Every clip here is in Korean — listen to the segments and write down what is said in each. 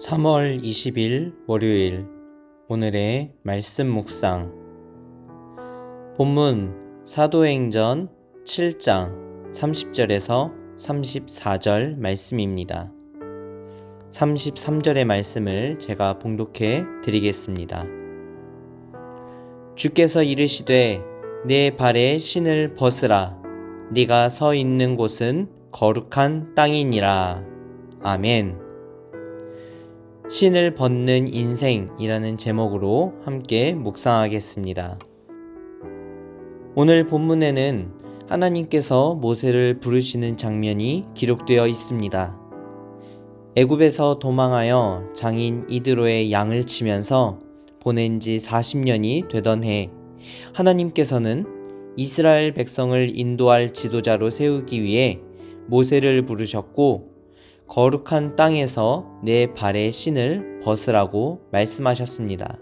3월 20일 월요일 오늘의 말씀 묵상 본문 사도행전 7장 30절에서 34절 말씀입니다. 33절의 말씀을 제가 봉독해 드리겠습니다. 주께서 이르시되 내 발에 신을 벗으라 네가 서 있는 곳은 거룩한 땅이니라. 아멘. 신을 벗는 인생이라는 제목으로 함께 묵상하겠습니다. 오늘 본문에는 하나님께서 모세를 부르시는 장면이 기록되어 있습니다. 애굽에서 도망하여 장인 이드로의 양을 치면서 보낸 지 40년이 되던 해 하나님께서는 이스라엘 백성을 인도할 지도자로 세우기 위해 모세를 부르셨고 거룩한 땅에서 내 발의 신을 벗으라고 말씀하셨습니다.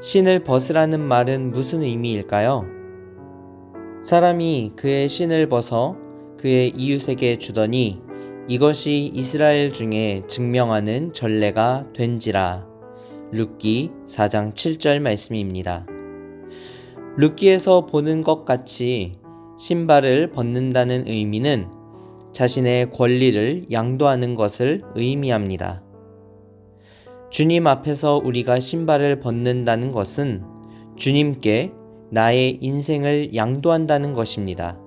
신을 벗으라는 말은 무슨 의미일까요? 사람이 그의 신을 벗어 그의 이웃에게 주더니 이것이 이스라엘 중에 증명하는 전례가 된지라. 룻기 4장 7절 말씀입니다. 룻기에서 보는 것 같이 신발을 벗는다는 의미는 자신의 권리를 양도하는 것을 의미합니다. 주님 앞에서 우리가 신발을 벗는다는 것은 주님께 나의 인생을 양도한다는 것입니다.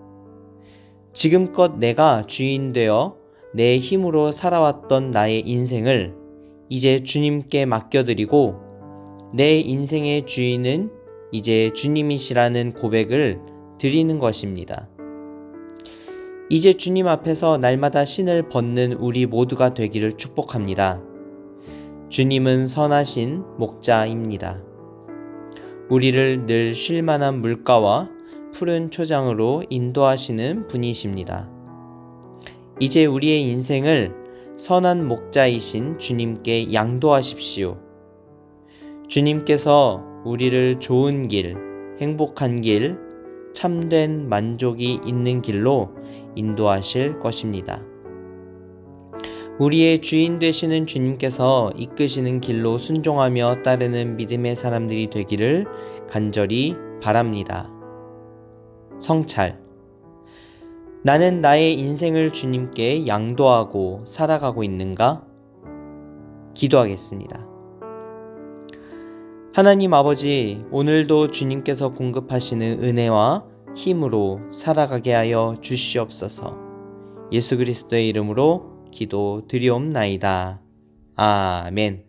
지금껏 내가 주인 되어 내 힘으로 살아왔던 나의 인생을 이제 주님께 맡겨드리고 내 인생의 주인은 이제 주님이시라는 고백을 드리는 것입니다. 이제 주님 앞에서 날마다 신을 벗는 우리 모두가 되기를 축복합니다. 주님은 선하신 목자입니다. 우리를 늘 쉴만한 물가와 푸른 초장으로 인도하시는 분이십니다. 이제 우리의 인생을 선한 목자이신 주님께 양도하십시오. 주님께서 우리를 좋은 길, 행복한 길, 참된 만족이 있는 길로 인도하실 것입니다. 우리의 주인 되시는 주님께서 이끄시는 길로 순종하며 따르는 믿음의 사람들이 되기를 간절히 바랍니다. 성찰. 나는 나의 인생을 주님께 양도하고 살아가고 있는가? 기도하겠습니다. 하나님 아버지, 오늘도 주님께서 공급하시는 은혜와 힘으로 살아가게 하여 주시옵소서. 예수 그리스도의 이름으로 기도 드리옵나이다. 아멘.